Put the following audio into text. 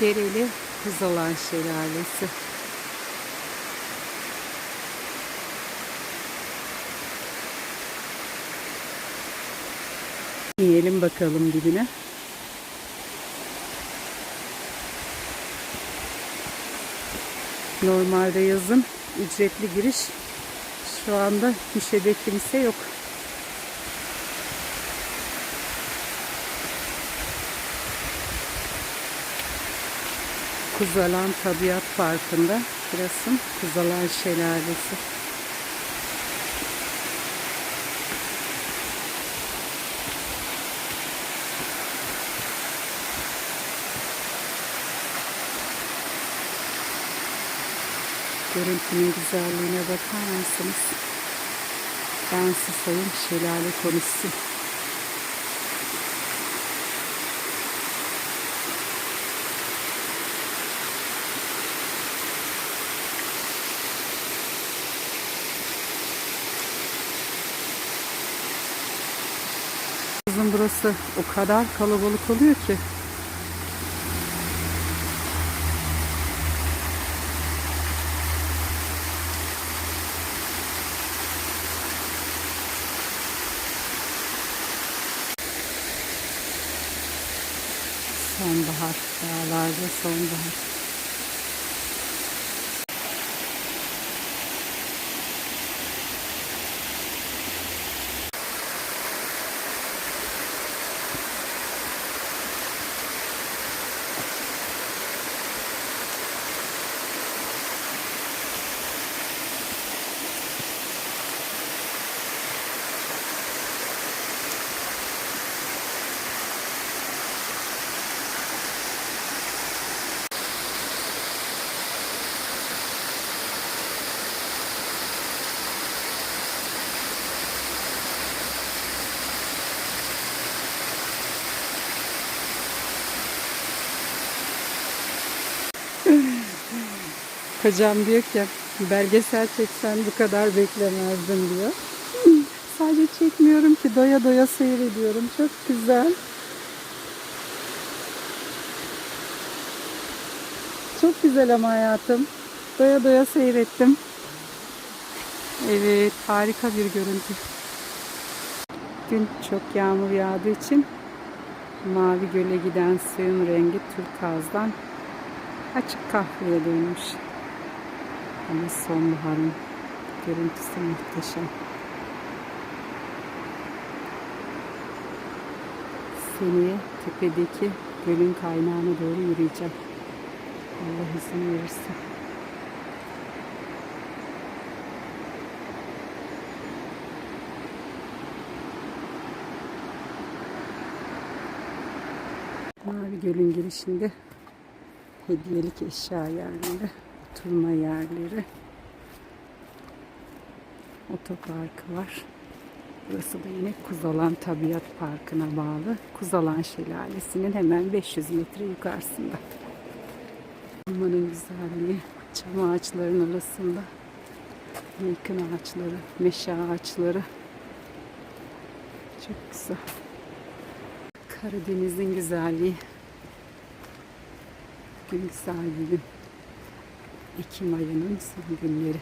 Dereli Kızalan Şelalesi. İnelim bakalım dibine. Normalde yazın ücretli giriş. Şu anda gişede kimse yok. Kuzalan Tabiat Parkı'nda burası Kuzalan Şelalesi. Görüntünün güzelliğine bakar mısınız? Ben susayım şelale konuşsun. Kızım burası o kadar kalabalık oluyor ki. Sonbahar, dağlarda sonbahar. Kocam diyor ki belgesel çeksen bu kadar beklemezdim diyor. Sadece çekmiyorum ki doya doya seyrediyorum. Çok güzel. Çok güzel ama hayatım. Doya doya seyrettim. Evet harika bir görüntü. Dün çok yağmur yağdığı için Mavi Göl'e giden suyun rengi turkuazdan açık kahveye dönmüş. Ama sonbaharın görüntüsü muhteşem. Seneye tepedeki gölün kaynağına doğru yürüyeceğim. Allah izin verirse. Mavi Göl'ün girişinde hediyelik eşya yerleri, oturma yerleri, otoparkı var. Burası da yine Kuzalan Tabiat Parkı'na bağlı. Kuzalan Şelalesi'nin hemen 500 metre yukarısında. Ormanın güzelliği, çam ağaçların arasında yakın ağaçları, meşe ağaçları. Çok güzel. Karadeniz'in güzelliği. Gün güzel. Ekim ayının son günleri.